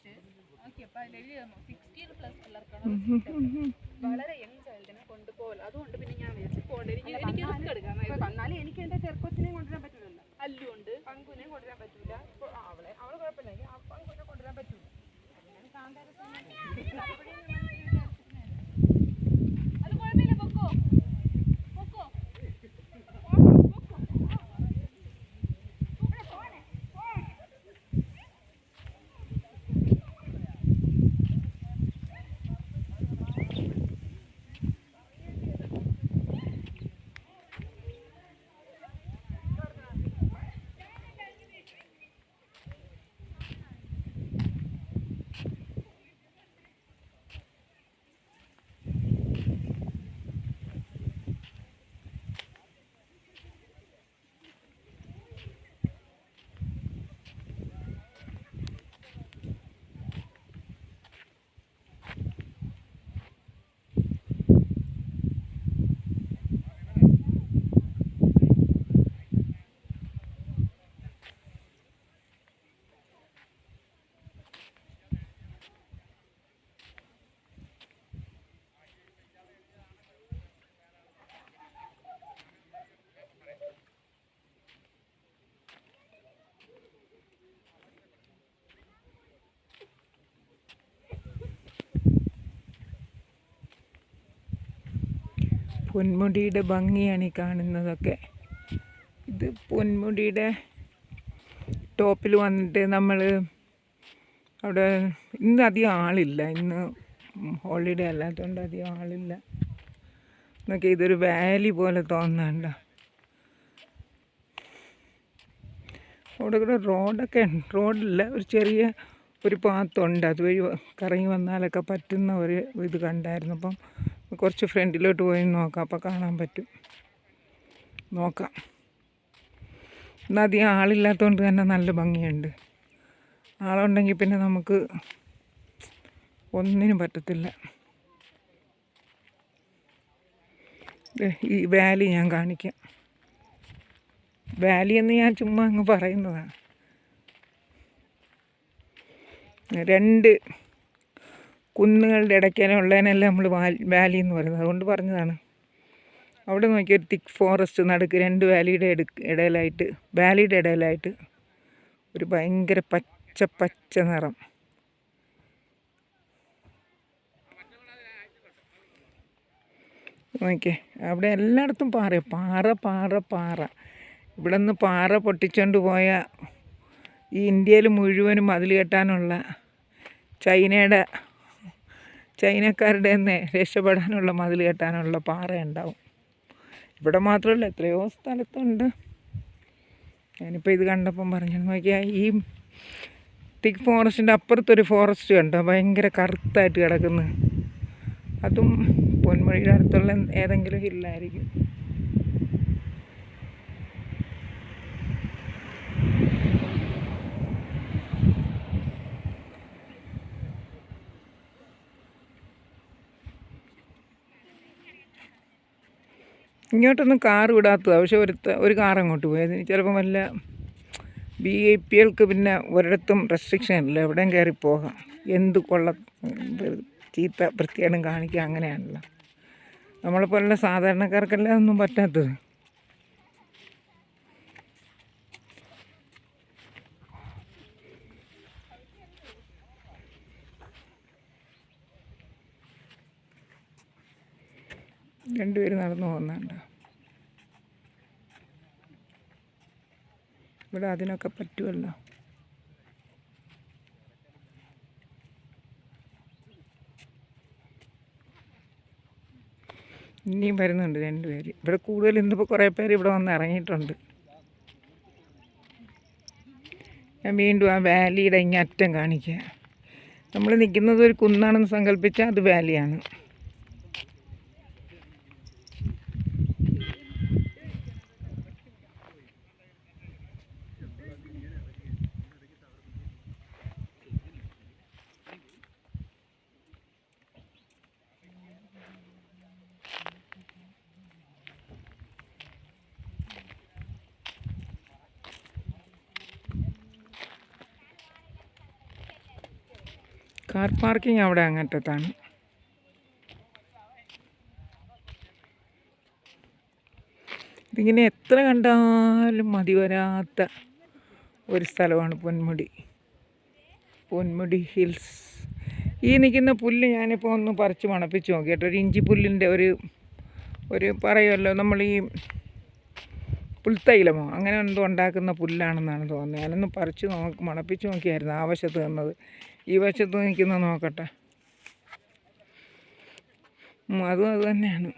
Seat നോക്കിയപ്പോൾ അതിൽ എഴുതിയിരുന്നു സിക്സ്റ്റീൻ പ്ലസ് പിള്ളേർക്കാണ് വളരെ യങ് ചൈൽഡിനെ കൊണ്ടുപോകല അതുകൊണ്ട് പിന്നെ ഞാൻ വിചാരിച്ചു പോകേണ്ടി. എനിക്ക് എനിക്ക് റിസ്ക് എടുക്കാം. വന്നാലും എനിക്ക് എന്റെ ചെറുപ്പത്തിനെയും കൊണ്ടുവരാൻ പറ്റില്ലല്ലോ അല്ലുണ്ട് പങ്കുവിനെയും കൊണ്ടുവരാൻ പറ്റൂല. ഇപ്പൊ അവളെ അവൾ കുഴപ്പമില്ല. പങ്കുവിനെ കൊണ്ടുവരാൻ പറ്റൂല. പൊന്മുടിയുടെ ഭംഗിയാണ് ഈ കാണുന്നതൊക്കെ. ഇത് പൊന്മുടിയുടെ ടോപ്പിൽ വന്നിട്ട് നമ്മൾ അവിടെ ഇന്ന് അധികം ആളില്ല. ഇന്ന് ഹോളിഡേ അല്ലാത്തതുകൊണ്ട് അധികം ആളില്ല. എന്നൊക്കെ ഇതൊരു വാലി പോലെ തോന്നണ്ട? അവിടെ കൂടെ റോഡൊക്കെ റോഡില്ല. ഒരു ചെറിയ ഒരു പാത്തുണ്ട്. അതുവഴി കറങ്ങി വന്നാലൊക്കെ പറ്റുന്ന ഒരു ഇത് കണ്ടായിരുന്നു. അപ്പം കുറച്ച് ഫ്രണ്ടിലോട്ട് പോയി നോക്കാം. അപ്പോൾ കാണാൻ പറ്റും. നോക്കാം. എന്നാൽ അധികം ആളില്ലാത്തതുകൊണ്ട് തന്നെ നല്ല ഭംഗിയുണ്ട്. ആളുണ്ടെങ്കിൽ പിന്നെ നമുക്ക് ഒന്നിനും പറ്റത്തില്ല. ഈ വാലി ഞാൻ കാണിക്കാം. വാലി എന്ന് ഞാൻ ചുമ്മാ അങ്ങ് പറയുന്നതാണ്. രണ്ട് കുന്നുകളുടെ ഇടയ്ക്കാനും ഉള്ളതിനെല്ലാം നമ്മൾ വാലി എന്ന് പറയുന്നത്. അതുകൊണ്ട് പറഞ്ഞതാണ്. അവിടെ നോക്കി ഒരു തിക്ക് ഫോറസ്റ്റ് നടുക്ക് രണ്ട് വാലിയുടെ എടുക്ക് ഇടയിലായിട്ട് വാലിയുടെ ഇടയിലായിട്ട് ഒരു ഭയങ്കര പച്ച പച്ച നിറം. നോക്കിയേ അവിടെ എല്ലായിടത്തും പാറ പാറ പാറ പാറ. ഇവിടെ നിന്ന് പാറ പൊട്ടിച്ചുകൊണ്ട് പോയ ഈ ഇന്ത്യയിൽ മുഴുവനും മതിൽ കെട്ടാനുള്ള ചൈനയുടെ ചൈനക്കാരുടെ തന്നെ രക്ഷപ്പെടാനുള്ള മതിൽ കെട്ടാനുള്ള പാറ ഉണ്ടാവും. ഇവിടെ മാത്രമല്ല എത്രയോ സ്ഥലത്തുണ്ട്. ഞാനിപ്പോൾ ഇത് കണ്ടപ്പം പറഞ്ഞു നോക്കിയാൽ ഈ തിക്ക് ഫോറസ്റ്റിന്റെ അപ്പുറത്തൊരു ഫോറസ്റ്റ് കണ്ടോ? ഭയങ്കര കറുത്തായിട്ട് കിടക്കുന്നു. അതും പൊന്മുഴിയുടെ അടുത്തുള്ള ഏതെങ്കിലും ഹില്ലായിരിക്കും. ഇങ്ങോട്ടൊന്നും കാർ വിടാത്തതാണ് പക്ഷെ ഒരു ഒരു കാർ അങ്ങോട്ട് പോയി. അതിന് ചിലപ്പം വല്ല ബി ഐ പി എൽക്ക് പിന്നെ ഒരിടത്തും റെസ്ട്രിക്ഷൻ ഇല്ല എവിടെയും കയറി പോകാം. എന്ത് കൊള്ള ചീത്ത വൃത്തിയായിട്ടും കാണിക്കുക അങ്ങനെയാണല്ലോ. നമ്മളെപ്പോലുള്ള സാധാരണക്കാർക്കല്ലേ ഒന്നും പറ്റാത്തത്. രണ്ടുപേരും നടന്നു പോകുന്നുണ്ട്. ഇവിടെ അതിനൊക്കെ പറ്റുമല്ലോ. ഇനിയും വരുന്നുണ്ട് രണ്ടുപേര്. ഇവിടെ കൂടുതൽ ഇന്നിപ്പോൾ കുറേ പേര് ഇവിടെ വന്ന് ഇറങ്ങിയിട്ടുണ്ട്. ഞാൻ വീണ്ടും ആ വാലിയുടെ ഇങ്ങേ അറ്റം കാണിക്കുക നമ്മൾ നിൽക്കുന്നത് ഒരു കുന്നാണെന്ന് സങ്കല്പിച്ചാൽ അത് വാലിയാണ്. കാർ പാർക്കിംഗ് അവിടെ അങ്ങറ്റത്താണ്. ഇതിങ്ങനെ എത്ര കണ്ടാലും മതി വരാത്ത ഒരു സ്ഥലമാണ് പൊന്മുടി. പൊന്മുടി ഹിൽസ്. ഈ നിൽക്കുന്ന പുല്ല് ഞാനിപ്പോൾ ഒന്ന് പറിച്ച് മണപ്പിച്ച് നോക്കി കേട്ടോ ഒരു ഇഞ്ചി പുല്ലിന്റെ ഒരു ഒരു പറയുമല്ലോ നമ്മൾ ഈ പുൽത്തൈലമോ അങ്ങനെ എന്തോ ഉണ്ടാക്കുന്ന പുല്ലാണെന്നാണ് തോന്നുന്നത്. ഞാനൊന്ന് പറിച്ച് നോക്കി മണപ്പിച്ച് നോക്കിയായിരുന്നു ആവശ്യത്ത് വശത്ത് നിന്നത്. ഈ വശത്ത് നിൽക്കുന്ന നോക്കട്ടെ. അതും അത് തന്നെയാണ്.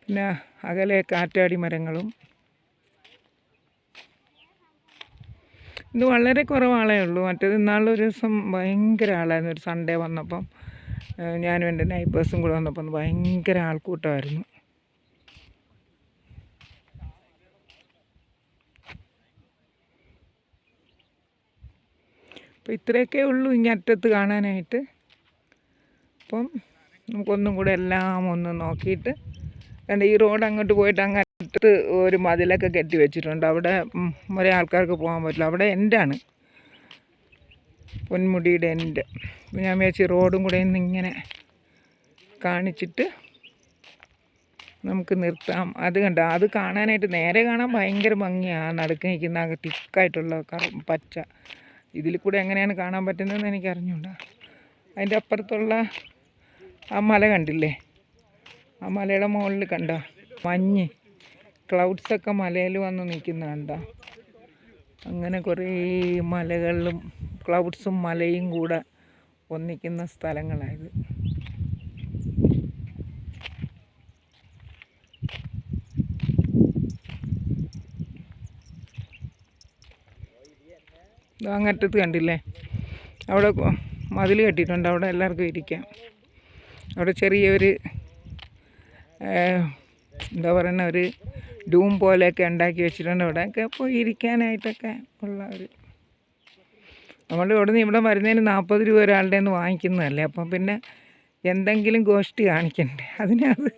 പിന്നെ അകലെ കാറ്റാടി മരങ്ങളും. ഇത് വളരെ കുറവാളേ ഉള്ളൂ. മറ്റേത് ഇന്നാളൊരു ദിവസം ഭയങ്കര ആളായിരുന്നു. ഒരു സൺഡേ വന്നപ്പം ഞാനും എന്റെ നൈബേഴ്സും കൂടെ വന്നപ്പം ഭയങ്കര ആൾക്കൂട്ടമായിരുന്നു. അപ്പോൾ ഇത്രയൊക്കെ ഉള്ളൂ ഇനി അറ്റത്ത് കാണാനായിട്ട്. അപ്പം നമുക്കൊന്നും കൂടെ എല്ലാം ഒന്ന് നോക്കിയിട്ട് കണ്ട ഈ റോഡ് അങ്ങോട്ട് പോയിട്ട് അങ്ങ് അറ്റത്ത് ഒരു മതിലൊക്കെ കെട്ടി വെച്ചിട്ടുണ്ട്. അവിടെ ഒരേ ആൾക്കാർക്ക് പോകാൻ പറ്റില്ല. അവിടെ എന്റാണ് പൊന്മുടിയുടെ അപ്പം ഞാൻ വിചാരിച്ചു റോഡും കൂടെ ഒന്ന് ഇങ്ങനെ കാണിച്ചിട്ട് നമുക്ക് നിർത്താം. അത് കണ്ട? അത് കാണാനായിട്ട് നേരെ കാണാൻ ഭയങ്കര ഭംഗിയാണ്. നടുക്ക് നിൽക്കുന്ന തിക്കായിട്ടുള്ള പച്ച. ഇതിൽ കൂടെ എങ്ങനെയാണ് കാണാൻ പറ്റുന്നതെന്ന് എനിക്ക് അറിഞ്ഞൂടാ അതിന്റെ അപ്പുറത്തുള്ള ആ മല കണ്ടില്ലേ? ആ മലയുടെ മുകളിൽ കണ്ട? മഞ്ഞ്. ക്ലൗഡ്സൊക്കെ മലയിൽ വന്ന് നിൽക്കുന്ന കണ്ട അങ്ങനെ കുറേ മലകളിലും ക്ലൗഡ്സും മലയും കൂടെ ഒന്നിക്കുന്ന സ്ഥലങ്ങളായത് അങ്ങറ്റത്ത് കണ്ടില്ലേ? അവിടെ മതിൽ കെട്ടിയിട്ടുണ്ട്. അവിടെ എല്ലാവർക്കും ഇരിക്കാം. അവിടെ ചെറിയൊരു എന്താ പറയുന്ന ഒരു ഡൂം പോലെയൊക്കെ ഉണ്ടാക്കി വെച്ചിട്ടുണ്ട്. അവിടെയൊക്കെ പോയി ഇരിക്കാനായിട്ടൊക്കെ ഉള്ള ഒരു നമ്മൾ ഇവിടെ നിന്ന് ഇവിടെ വരുന്നതിന് നാൽപ്പത് രൂപ ഒരാളുടെ നിന്ന് വാങ്ങിക്കുന്നതല്ലേ? അപ്പം പിന്നെ എന്തെങ്കിലും ഗോഷ്ടി കാണിക്കണ്ടേ? അതിനത്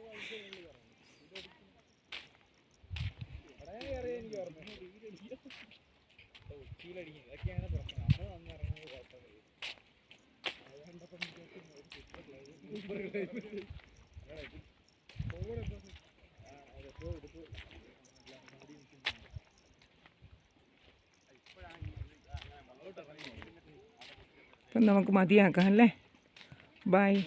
ഇപ്പം നമുക്ക് മതിയാക്കാം അല്ലേ? ബായ്